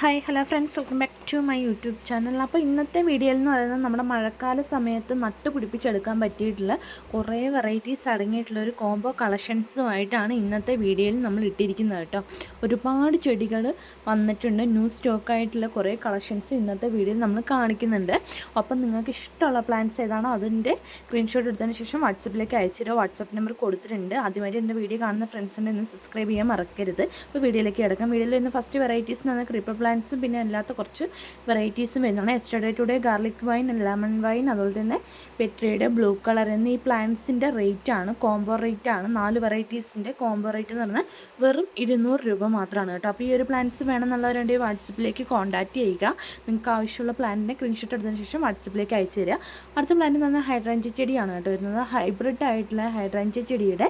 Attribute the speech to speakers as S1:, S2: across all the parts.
S1: Hi hello friends welcome back to my YouTube channel അപ്പോൾ ഇന്നത്തെ വീഡിയോയിൽ എന്ന് പറയുന്നത് നമ്മുടെ മഴക്കാല സമയത്ത് നട്ട് പിടിപ്പിച്ചെടുക്കാൻ പറ്റിയിട്ടുള്ള കുറേ വെറൈറ്റീസ് അടങ്ങിയിട്ടുള്ള ഒരു കോംബോ കളക്ഷൻസുമായിട്ടാണ് ഇന്നത്തെ വീഡിയോയിൽ നമ്മൾ ഇട്ടിരിക്കുന്നത് കേട്ടോ. ഒരുപാട് ചെടികൾ വന്നിട്ടുണ്ട്. ന്യൂ സ്റ്റോക്ക് ആയിട്ടുള്ള കുറേ കളക്ഷൻസ് ഇന്നത്തെ വീഡിയോയിൽ നമ്മൾ കാണിക്കുന്നുണ്ട്. അപ്പം നിങ്ങൾക്ക് ഇഷ്ടമുള്ള പ്ലാൻസ് ഏതാണോ അതിന്റെ സ്ക്രീൻഷോട്ട് എടുത്തതിന് ശേഷം വാട്സപ്പിലേക്ക് അയച്ചിട്ട് വാട്സപ്പ് നമ്പർ കൊടുത്തിട്ടുണ്ട്. ആദ്യമായിട്ട് എന്റെ വീഡിയോ കാണുന്ന ഫ്രണ്ട്സിനെ ഒന്ന് സബ്സ്ക്രൈബ് ചെയ്യാൻ മറക്കരുത്. അപ്പോൾ വീഡിയോയിലേക്ക് കിടക്കാം. വീഡിയോയിൽ ഇന്ന് ഫസ്റ്റ് വെറൈറ്റീസ് എന്ന് പറഞ്ഞാൽ ക്രീപ്പർ പ്ലാന്റ്സും പിന്നെ അല്ലാത്ത കുറച്ച് വെറൈറ്റീസും വരുന്നതാണ്. Yesterday today garlic vine lemon vine അതുപോലെ തന്നെ പെട്രിയുടെ ബ്ലൂ കളർ എന്നീ പ്ലാന്റ്സിന്റെ റേറ്റ് ആണ്. കോംബോ റേറ്റ് ആണ്. നാല് വെറൈറ്റീസിന്റെ കോംബോ റേറ്റ് എന്ന് പറഞ്ഞാൽ വെറും ഇരുന്നൂറ് രൂപ മാത്രമാണ് കേട്ടോ. അപ്പോൾ ഈ ഒരു പ്ലാന്റ്സ് വേണമെന്നുള്ളവരുണ്ടെങ്കിൽ വാട്സപ്പിലേക്ക് കോൺടാക്റ്റ് ചെയ്യുക. നിങ്ങൾക്ക് ആവശ്യമുള്ള പ്ലാന്റിന്റെ സ്ക്രീൻഷോട്ട് എടുത്തതിന് ശേഷം വാട്സപ്പിലേക്ക് അയച്ചു തരിക. അടുത്ത പ്ലാന്റ് എന്ന് പറഞ്ഞാൽ ഹൈഡ്രാഞ്ചി ചെടിയാണ് കേട്ടോ വരുന്നത്. ഹൈബ്രിഡ് ആയിട്ടുള്ള ഹൈഡ്രാഞ്ചി ചെടിയുടെ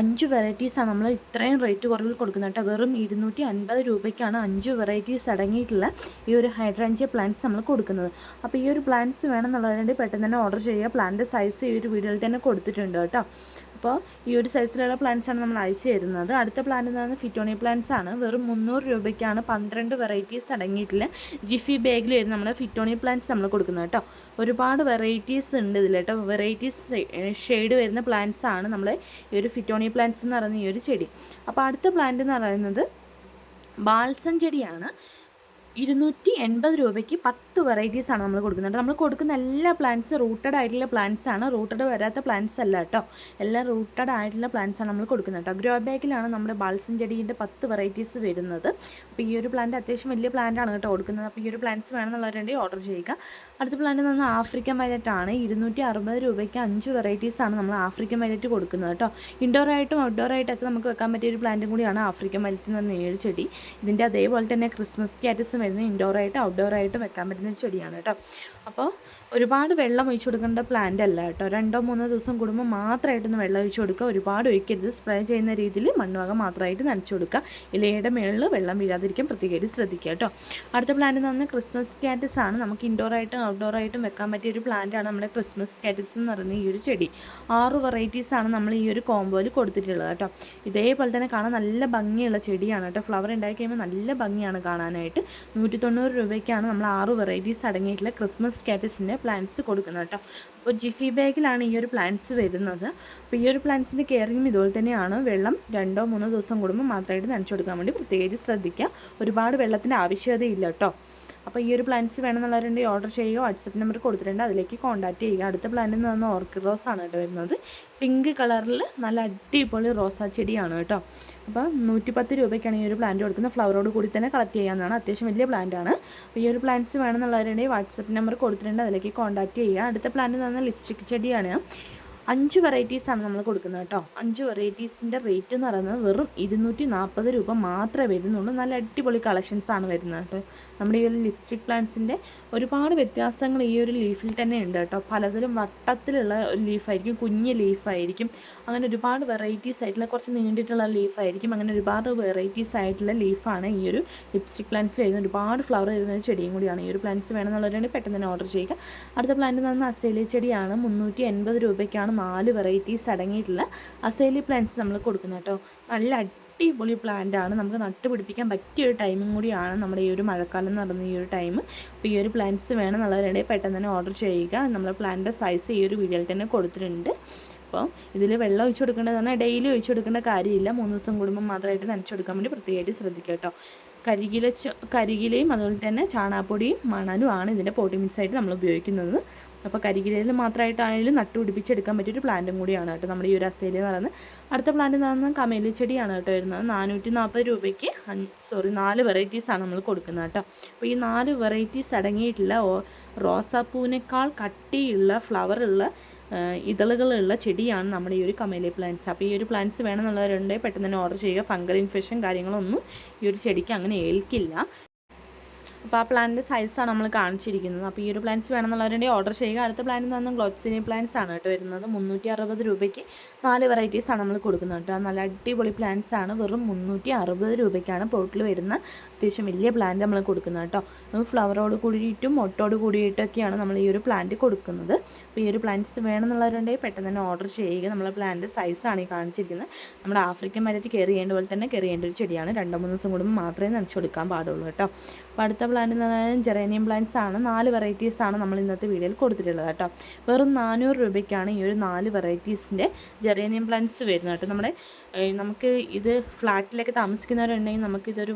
S1: അഞ്ച് വെറൈറ്റീസാണ് നമ്മൾ ഇത്രയും റേറ്റ് കുറവിൽ കൊടുക്കുന്നത് കേട്ടോ. വെറും ഇരുന്നൂറ്റി അൻപത് രൂപയ്ക്കാണ് അഞ്ച് വെറൈറ്റീസ് അടങ്ങിയിട്ടുള്ള ഈ ഒരു ഹൈഡ്രാഞ്ചിയ പ്ലാന്റ്സ് നമ്മൾ കൊടുക്കുന്നത്. അപ്പോൾ ഈ ഒരു പ്ലാന്റ്സ് വേണമെന്നുള്ളവരുണ്ടെങ്കിൽ പെട്ടെന്ന് തന്നെ ഓർഡർ ചെയ്യുക. പ്ലാന്റ് സൈസ് ഈ ഒരു വീഡിയോയിൽ തന്നെ കൊടുത്തിട്ടുണ്ട് കേട്ടോ. അപ്പോൾ ഈ ഒരു സൈസിലുള്ള പ്ലാന്റ്സ് ആണ് നമ്മൾ അയച്ചു തരുന്നത്. അടുത്ത പ്ലാന്റ് എന്ന് പറയുന്നത് ഫിറ്റോണി പ്ലാന്റ്സ് ആണ്. വെറും മുന്നൂറ് രൂപയ്ക്കാണ് പന്ത്രണ്ട് വെറൈറ്റീസ് അടങ്ങിയിട്ടുള്ള ജിഫി ബാഗിൽ വരുന്ന നമ്മുടെ ഫിറ്റോണി പ്ലാന്റ്സ് നമ്മൾ കൊടുക്കുന്നത് കേട്ടോ. ഒരുപാട് വെറൈറ്റീസ് ഉണ്ട് ഇതിൽ കേട്ടോ. വെറൈറ്റീസ് ഷെയ്ഡ് വരുന്ന പ്ലാന്റ്സ് ആണ് നമ്മൾ ഈ ഒരു ഫിറ്റോണി പ്ലാന്റ്സ് എന്ന് പറയുന്ന ഈ ഒരു ചെടി. അപ്പോൾ അടുത്ത പ്ലാന്റ് എന്ന് പറയുന്നത് ബാൽസം ചെടിയാണ്. ഇരുന്നൂറ്റി എൺപത് രൂപയ്ക്ക് പത്ത് വെറൈറ്റീസ് ആണ് നമ്മൾ കൊടുക്കുന്നത്. നമ്മൾ കൊടുക്കുന്ന എല്ലാ പ്ലാന്റ്സ് റൂട്ടഡ് ആയിട്ടുള്ള പ്ലാന്റ്സ് ആണ്. റൂട്ടഡ് വരാത്ത പ്ലാന്റ്സ് അല്ല കേട്ടോ. എല്ലാം റൂട്ടഡ് ആയിട്ടുള്ള പ്ലാന്റ്സ് ആണ് നമ്മൾ കൊടുക്കുന്നത് കേട്ടോ. ഗ്രോ ബാഗിലാണ് നമ്മുടെ ബാൽസം ചെടീന്റെ പത്ത് വെറൈറ്റീസ് വരുന്നത്. അപ്പോൾ ഈ ഒരു പ്ലാന്റ് അത്യാവശ്യം വലിയ പ്ലാന്റ് ആണ് കേട്ടോ കൊടുക്കുന്നത്. അപ്പോൾ ഈ ഒരു പ്ലാന്റ്സ് വേണമെന്നുള്ളവരുണ്ടെങ്കിൽ ഓർഡർ ചെയ്യുക. അടുത്ത പ്ലാന്റ് പറഞ്ഞാൽ ആഫ്രിക്കൻ ആണ്. ഇരുന്നൂറ്റി അറുപത് രൂപയ്ക്ക് അഞ്ച് വെറൈറ്റീസ് ആണ് നമ്മൾ ആഫ്രിക്കൻ വയലറ്റ് കൊടുക്കുന്നത് കേട്ടോ. ഇൻഡോർ ആയിട്ടും ഔട്ട്ഡോർ ആയിട്ടൊക്കെ നമുക്ക് വെക്കാൻ പറ്റിയ ഒരു പ്ലാന്റും കൂടിയാണ് ആഫ്രിക്കൻ വയലറ്റ് എന്ന് പറഞ്ഞ ഏഴ് ചെടി. ഇതിന്റെ അതേപോലെ തന്നെ ക്രിസ്മസ് കാറ്റസും വരുന്നത് ഇൻഡോർ ആയിട്ട് ഔട്ട്ഡോർ ആയിട്ട് വെക്കാൻ പറ്റുന്ന ഒരു ചെടിയാണ് കേട്ടോ. അപ്പോൾ ഒരുപാട് വെള്ളം ഒഴിച്ചു കൊടുക്കേണ്ട പ്ലാന്റ് അല്ല കേട്ടോ. രണ്ടോ മൂന്നോ ദിവസം കൂടുമ്പോൾ മാത്രമായിട്ടൊന്ന് വെള്ളം ഒഴിച്ചു കൊടുക്കുക. ഒരുപാട് ഒഴിക്കരുത്. സ്പ്രേ ചെയ്യുന്ന രീതിയിൽ മണ്ണുവക മാത്രമായിട്ട് നനച്ചു കൊടുക്കുക. ഇലയുടെ മേളിൽ വെള്ളം വീഴാതിരിക്കാൻ പ്രത്യേകിച്ച് ശ്രദ്ധിക്കുക കേട്ടോ. അടുത്ത പ്ലാന്റ് എന്ന് പറഞ്ഞാൽ ക്രിസ്മസ് കാറ്റസ് ആണ്. നമുക്ക് ഇൻഡോർ ആയിട്ടും ഔട്ട്ഡോർ ആയിട്ടും വെക്കാൻ പറ്റിയ ഒരു പ്ലാന്റ് ആണ് നമ്മുടെ ക്രിസ്മസ് കാറ്റസ് എന്ന് പറയുന്ന ഈ ഒരു ചെടി. ആറ് വെറൈറ്റീസ് ആണ് നമ്മൾ ഈ ഒരു കോംബോയിൽ കൊടുത്തിട്ടുള്ളത് കേട്ടോ. ഇതേപോലെ തന്നെ കാണാൻ നല്ല ഭംഗിയുള്ള ചെടിയാണ് കേട്ടോ. ഫ്ലവർ ഉണ്ടായി കഴിയുമ്പോൾ നല്ല ഭംഗിയാണ് കാണാനായിട്ട്. നൂറ്റി തൊണ്ണൂറ് രൂപയ്ക്കാണ് നമ്മൾ ആറ് വെറൈറ്റീസ് അടങ്ങിയിട്ടുള്ള ക്രിസ്മസ് കാറ്റസിന്റെ പ്ലാന്റ്സ് കൊടുക്കുന്നത് കേട്ടോ. അപ്പോൾ ജിഫി ബാഗിലാണ് ഈ ഒരു പ്ലാന്റ്സ് വരുന്നത്. അപ്പോൾ ഈ ഒരു പ്ലാന്റ്സിന്റെ കെയറിങ്ങും ഇതുപോലെ തന്നെയാണ്. വെള്ളം രണ്ടോ മൂന്നോ ദിവസം കൂടുമ്പോൾ മാത്രമായിട്ട് നനച്ചു കൊടുക്കാൻ വേണ്ടി പ്രത്യേകിച്ച് ശ്രദ്ധിക്കുക. ഒരുപാട് വെള്ളത്തിന്റെ ആവശ്യകതയില്ല കേട്ടോ. അപ്പോൾ ഈ ഒരു പ്ലാന്റ്സ് വേണമെന്നുള്ളവരുണ്ടെങ്കിൽ ഓർഡർ ചെയ്യുക വാട്സപ്പ് നമ്പർ കൊടുത്തിട്ടുണ്ട്. അതിലേക്ക് കോൺടാക്റ്റ് ചെയ്യുക. അടുത്ത പ്ലാന്റ് എന്ന് പറഞ്ഞാൽ ഓർക്കിഡ് റോസ് ആണ് കേട്ടോ വരുന്നത്. പിങ്ക് കളറിൽ നല്ല അടിപൊളി റോസാ ചെടിയാണ് കേട്ടോ. അപ്പോൾ നൂറ്റിപ്പത്ത് രൂപയ്ക്കാണ് ഈ ഒരു പ്ലാന്റ് കൊടുക്കുന്നത്. ഫ്ലവറോട് കൂടി തന്നെ കളക്ട് ചെയ്യാവുന്നതാണ്. അത്യാവശ്യം വലിയ പ്ലാന്റ് ആണ്. അപ്പോൾ ഈ ഒരു പ്ലാന്റ്സ് വേണമെന്നുള്ളവരുണ്ടെങ്കിൽ വാട്സപ്പ് നമ്പർ കൊടുത്തിട്ടുണ്ട്. അതിലേക്ക് കോൺടാക്ട് ചെയ്യുക. അടുത്ത പ്ലാന്റ് എന്ന് പറഞ്ഞാൽ ലിപ്സ്റ്റിക് ചെടിയാണ്. അഞ്ച് വെറൈറ്റീസാണ് നമ്മൾ കൊടുക്കുന്നത് കേട്ടോ. അഞ്ച് വെറൈറ്റീസിന്റെ റേറ്റ് എന്ന് പറയുന്നത് വെറും ഇരുന്നൂറ്റി നാൽപ്പത് രൂപ മാത്രമേ വരുന്നുള്ളൂ. നല്ല അടിപൊളി കളക്ഷൻസ് ആണ് വരുന്നത് കേട്ടോ. നമ്മുടെ ഈ ഒരു ലിപ്സ്റ്റിക് പ്ലാന്റ്സിന്റെ ഒരുപാട് വ്യത്യാസങ്ങൾ ഈ ഒരു ലീഫിൽ തന്നെ ഉണ്ട് കേട്ടോ. പലതിലും വട്ടത്തിലുള്ള ലീഫായിരിക്കും കുഞ്ഞ് ലീഫായിരിക്കും അങ്ങനെ ഒരുപാട് വെറൈറ്റീസ് ആയിട്ടുള്ള കുറച്ച് നീണ്ടിട്ടുള്ള ലീഫായിരിക്കും അങ്ങനെ ഒരുപാട് വെറൈറ്റീസ് ആയിട്ടുള്ള ലീഫാണ് ഈ ഒരു ലിപ്സ്റ്റിക് പ്ലാന്റ്സ് വരുന്നത്. ഒരുപാട് ഫ്ലവർ വരുന്ന ചെടിയും കൂടിയാണ്. ഈ ഒരു പ്ലാന്റ്സ് വേണമെന്നുള്ളവരാണ് പെട്ടെന്ന് തന്നെ ഓർഡർ ചെയ്യുക. അടുത്ത പ്ലാന്റ് എന്ന് പറഞ്ഞാൽ അസേലി ചെടിയാണ്. മുന്നൂറ്റി എൺപത് രൂപയ്ക്കാണ് നാല് വെറൈറ്റീസ് അടങ്ങിയിട്ടുള്ള അസേലി പ്ലാന്റ്സ് നമ്മൾ കൊടുക്കുന്നത് കേട്ടോ. നല്ല അടിപൊളി പ്ലാന്റ് ആണ്. നമുക്ക് നട്ടുപിടിപ്പിക്കാൻ പറ്റിയ ഒരു ടൈമും കൂടിയാണ് നമ്മുടെ ഈ ഒരു മഴക്കാലം എന്ന് പറയുന്ന ഈ ഒരു ടൈം അപ്പോൾ ഈ ഒരു പ്ലാന്റ്സ് വേണം വേണമെന്നുള്ളവരുണ്ടെങ്കിൽ പെട്ടെന്ന് തന്നെ ഓർഡർ ചെയ്യുക. നമ്മൾ പ്ലാന്റിന്റെ സൈസ് ഈ ഒരു വീഡിയോയിൽ തന്നെ കൊടുത്തിട്ടുണ്ട്. അപ്പോൾ ഇതിൽ വെള്ളം ഒഴിച്ചു കൊടുക്കേണ്ടത് പറഞ്ഞാൽ ഡെയിലി ഒഴിച്ചു കൊടുക്കേണ്ട കാര്യമില്ല. മൂന്ന് ദിവസം കൂടുമ്പോൾ മാത്രമായിട്ട് നനച്ചു കൊടുക്കാൻ വേണ്ടി പ്രത്യേകമായിട്ട് ശ്രദ്ധിക്കുക കേട്ടോ. കരികില കരികിലയും അതുപോലെ തന്നെ ചാണകപ്പൊടിയും മണലും ആണ് ഇതിന്റെ പോട്ടി മിക്സ് ആയിട്ട് നമ്മൾ ഉപയോഗിക്കുന്നത്. അപ്പോൾ കരികിലയിൽ മാത്രമായിട്ടാണെങ്കിലും നട്ടുപിടിപ്പിച്ചെടുക്കാൻ പറ്റിയൊരു പ്ലാന്റും കൂടിയാണ് കേട്ടോ നമ്മുടെ ഈ ഒരു അസേലി എന്ന് പറയുന്നത്. അടുത്ത പ്ലാന്റ് എന്ന് പറയുന്നത് കമേലി ചെടിയാണ് കേട്ടോ വരുന്നത്. നാനൂറ്റി നാൽപ്പത് രൂപയ്ക്ക് സോറി നാല് വെറൈറ്റീസ് ആണ് നമ്മൾ കൊടുക്കുന്നത് കേട്ടോ. അപ്പോൾ ഈ നാല് വെറൈറ്റീസ് അടങ്ങിയിട്ടുള്ള റോസാപ്പൂവിനേക്കാൾ കട്ടിയുള്ള ഫ്ലവർ ഉള്ള ഇതളുകളുള്ള ചെടിയാണ് നമ്മുടെ ഈ ഒരു കമേലി പ്ലാന്റ്സ് അപ്പോൾ ഈ ഒരു പ്ലാന്റ്സ് വേണമെന്നുള്ളവരുണ്ടെങ്കിൽ പെട്ടെന്ന് തന്നെ ഓർഡർ ചെയ്യുക. ഫംഗൽ ഇൻഫെക്ഷൻ കാര്യങ്ങളൊന്നും ഈ ഒരു ചെടിക്ക് അങ്ങനെ ഏൽക്കില്ല. അപ്പോൾ ആ പ്ലാന്റിന്റെ സൈസാണ് നമ്മൾ കാണിച്ചിരിക്കുന്നത്. അപ്പോൾ ഈ ഒരു പ്ലാന്റ്സ് വേണമെന്നുള്ളവരുടെ ഓർഡർ ചെയ്യുക. അടുത്ത പ്ലാന്റ് എന്ന് പറഞ്ഞാൽ പ്ലാൻസ് പ്ലാന്റ്സ് ആണ് കേട്ടോ വരുന്നത്. മുന്നൂറ്റി അറുപത് രൂപയ്ക്ക് നാല് വെറൈറ്റീസ് ആണ് നമ്മൾ കൊടുക്കുന്നത് കേട്ടോ. നല്ല അടിപൊളി പ്ലാന്റ്സ് ആണ്. വെറും മുന്നൂറ്റി അറുപത് രൂപയ്ക്കാണ് പോട്ടിൽ വരുന്ന അത്യാവശ്യം വലിയ പ്ലാന്റ് നമ്മൾ കൊടുക്കുന്നത് കേട്ടോ. ഫ്ലവറോട് കൂടിയിട്ടും മൊട്ടോട് കൂടിയിട്ടൊക്കെയാണ് നമ്മൾ ഈ ഒരു പ്ലാന്റ് കൊടുക്കുന്നത്. അപ്പോൾ ഈ ഒരു പ്ലാന്റ്സ് വേണമെന്നുള്ളവരുണ്ടെങ്കിൽ പെട്ടെന്ന് തന്നെ ഓർഡർ ചെയ്യുക. നമ്മളെ പ്ലാന്റ് സൈസാണ് ഈ കാണിച്ചിരിക്കുന്നത്. നമ്മുടെ ആഫ്രിക്കൻ മരത്തിൽ കയറി ചെയ്യേണ്ട പോലെ തന്നെ കയറി ചെയ്യേണ്ട ഒരു ചെടിയാണ്. രണ്ടോ മൂന്ന് ദിവസം കൂടുമ്പോൾ മാത്രമേ നനച്ചു കൊടുക്കാൻ പാടുള്ളൂ കേട്ടോ. അപ്പോൾ അടുത്ത പ്ലാന്റ് എന്ന് പറഞ്ഞാൽ ജെറേനിയം പ്ലാന്റ്സ് ആണ്. നാല് varieties ആണ് നമ്മൾ ഇന്നത്തെ വീഡിയോയിൽ കൊടുത്തിട്ടുള്ളത് കേട്ടോ. വെറും നാനൂറ് രൂപയ്ക്കാണ് ഈ ഒരു നാല് വെറൈറ്റീസിന്റെ ജെറേനിയം പ്ലാന്റ്സ് വരുന്നത് കേട്ടോ. നമ്മുടെ നമുക്ക് ഇത് ഫ്ലാറ്റിലൊക്കെ താമസിക്കുന്നവരുണ്ടെങ്കിൽ നമുക്ക് ഇതൊരു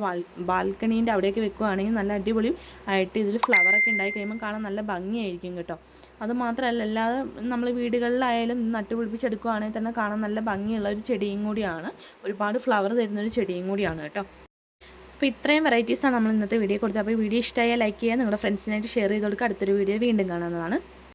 S1: ബാൽക്കണീന്റെ അവിടെയൊക്കെ വെക്കുകയാണെങ്കിൽ നല്ല അടിപൊളി ആയിട്ട് ഇതിൽ ഒക്കെ ഉണ്ടായി കഴിയുമ്പോൾ കാണാൻ നല്ല ഭംഗിയായിരിക്കും കേട്ടോ. അത് മാത്രമല്ല അല്ലാതെ നമ്മൾ വീടുകളിലായാലും നട്ടുപിടിപ്പിച്ചെടുക്കുകയാണെങ്കിൽ തന്നെ കാണാൻ നല്ല ഭംഗിയുള്ള ഒരു ചെടിയും കൂടിയാണ്. ഒരുപാട് ഫ്ലവർ തരുന്ന ഒരു ചെടിയും കൂടിയാണ് കേട്ടോ. അപ്പോൾ ഇത്രയും ആണ് നമ്മൾ ഇന്നത്തെ വീഡിയോ കൊടുത്തത്. അപ്പോൾ വീഡിയോ ഇഷ്ടമായാൽ ലൈക്ക് ചെയ്യുക നിങ്ങളുടെ ഫ്രണ്ട്സിനായിട്ട് ഷെയർ ചെയ്ത് കൊടുക്കുക. അടുത്തൊരു വീഡിയോ വീണ്ടും കാണാവുന്നതാണ്.